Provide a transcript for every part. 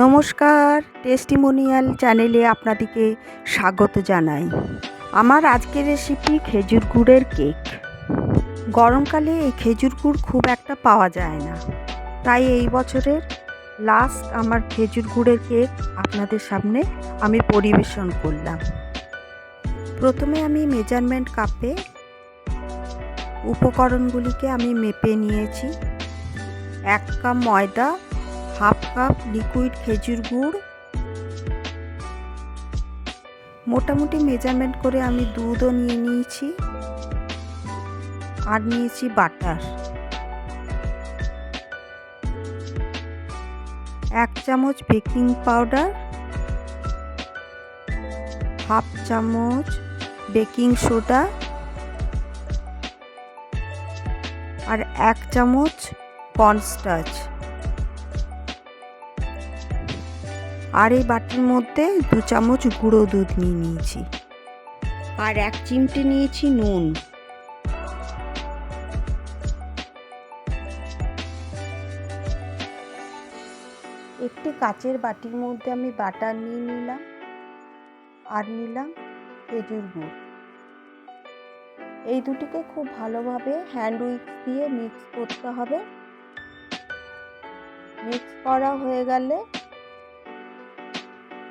নমস্কার টেস্টিমোনিয়াল চ্যানেলে আপনাদেরকে স্বাগত জানাই। আমার আজকের রেসিপি খেজুর গুড়ের কেক গরমকালে এই খেজুর গুড় খুব একটা পাওয়া যায় না। তাই এই বছরের লাস্ট আমার খেজুর গুড়ের কেক আপনাদের সামনে আমি পরিবেশন করলাম। প্রথমে আমি মেজারমেন্ট কাপে উপকরণগুলিকে আমি মেপে নিয়েছি। এক কাপ ময়দা হাফ কাপ লিকুইড খেজুর গুড়। মোটামুটি মেজারমেন্ট করে আমি দুধও নিয়ে নিয়েছি আর নিয়েছি বাটার। এক চামচ বেকিং পাউডার, হাফ চামচ বেকিং সোডা আর এক চামচ কর্নস্টাচ। আর এই বাটির মধ্যে দু চামচ গুঁড়ো দুধ নিয়ে নিয়েছি। আর এক চিমটে নিয়েছি নুন। একটি কাচের বাটির মধ্যে আমি বাটার নিয়ে নিলাম আর নিলাম খেজুর গুড়। এই দুটিকে খুব ভালোভাবে হ্যান্ড উইক্স দিয়ে মিক্স করতে হবে। মিক্স করা হয়ে গেলে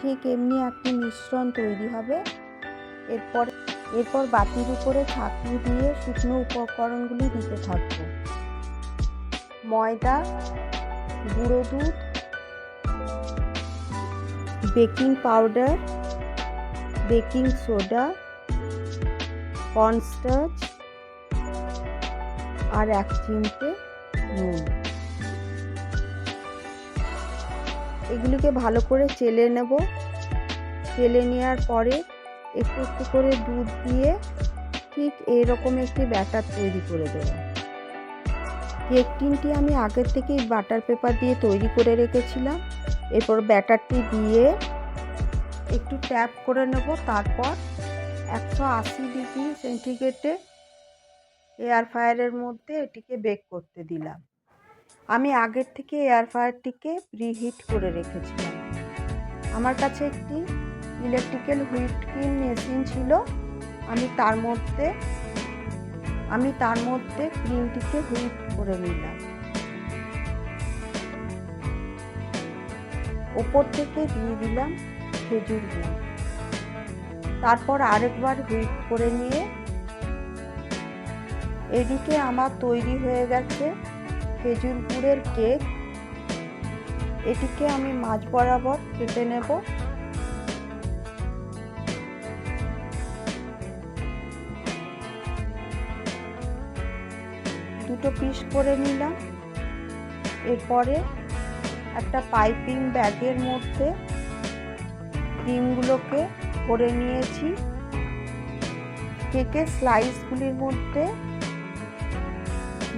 ঠিক এমনি একটি মিশ্রণ তৈরি হবে। এরপর এরপর বাতির উপরে ছাঁকনি দিয়ে শুকনো উপকরণগুলি দিতে থাকব। ময়দা, গুঁড়ো দুধ, baking powder, baking soda, cornstarch, আর এক চিমটে নুন। এগুলিকে ভালো করে চেলে নেব। চেলে নেওয়ার পরে একটু একটু করে দুধ দিয়ে ঠিক এইরকম একটি ব্যাটার তৈরি করে দেব। কেক টিনটি আমি আগের থেকেই বাটার পেপার দিয়ে তৈরি করে রেখেছিলাম। এরপর ব্যাটারটি দিয়ে একটু ট্যাপ করে নেব। তারপর একশো আশি ডিগ্রি সেন্টিগ্রেডে এয়ার ফ্রায়ারের মধ্যে এটিকে বেক করতে দিলাম। আমি আগের থেকে এয়ার ফ্রায়ারটিকে প্রিহিট করে রেখেছিলাম। আমার কাছে একটি ইলেকট্রিক্যাল হুইপ ক্রিম মেশিন ছিল। আমি তার মধ্যে, আমি তার মধ্যে ক্রিমটিকে হুইপ করে নিলাম। ওপর থেকে দিয়ে দিলাম খেজুর গুড়। তারপর আরেকবার হুইপ করে নিয়ে, এদিকে আমার তৈরি হয়ে গেছে খেজুর গুড়ের কেক। এটিকে আমি মাছ বরাবর কেটে নেব। দুটো পিস করে নিলাম। এরপরে একটা পাইপিং ব্যাগের মধ্যে ডিমগুলোকে ভরে নিয়েছি। কেকের স্লাইসগুলির মধ্যে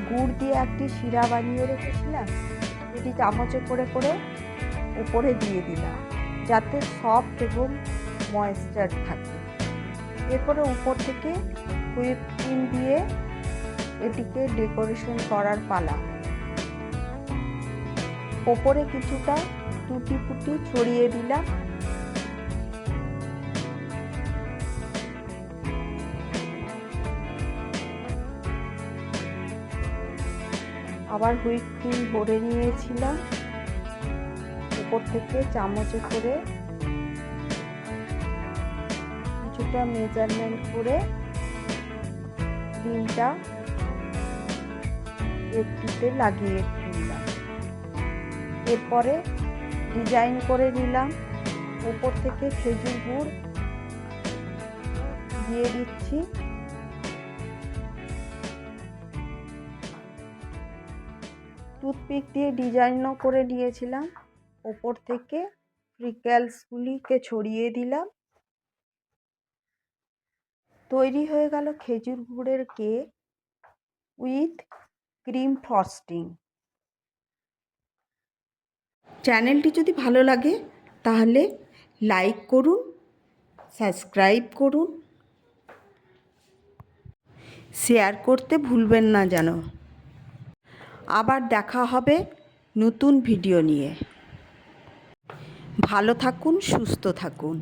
গুড় দিয়ে একটি শিরা বানিয়ে রেখেছিলাম। এটি চামচে করে করে উপরে দিয়ে দিলাম, যাতে সফট এবং ময়েশ্চার থাকে। এরপরে উপর থেকে হুইপ ক্রিম দিয়ে এটিকে ডেকোরেশন করার পালা। ওপরে কিছুটা টুটি ফুটি ছড়িয়ে দিলাম। আবার হুইপ ক্রিম ভরে নিয়েছিলাম। উপর থেকে চামচে করে কিছুটা মেজারমেন্ট করে ক্রিমটা একটিতে লাগিয়ে নিলাম। এরপরে ডিজাইন করে নিলাম। উপর থেকে খেজুর গুড় দিয়ে দিচ্ছি। টুথপিক দিয়ে ডিজাইনও করে নিয়েছিলাম ওপর থেকে ফ্রিক্যালসগুলিকে ছড়িয়ে দিলাম। তৈরি হয়ে গেল খেজুর গুড়ের কেক উইথ ক্রিম ফ্রস্টিং। চ্যানেলটি যদি ভালো লাগে, তাহলে লাইক করুন, সাবস্ক্রাইব করুন। শেয়ার করতে ভুলবেন না যেন। আবার দেখা হবে নতুন ভিডিও নিয়ে। ভালো থাকুন সুস্থ থাকুন।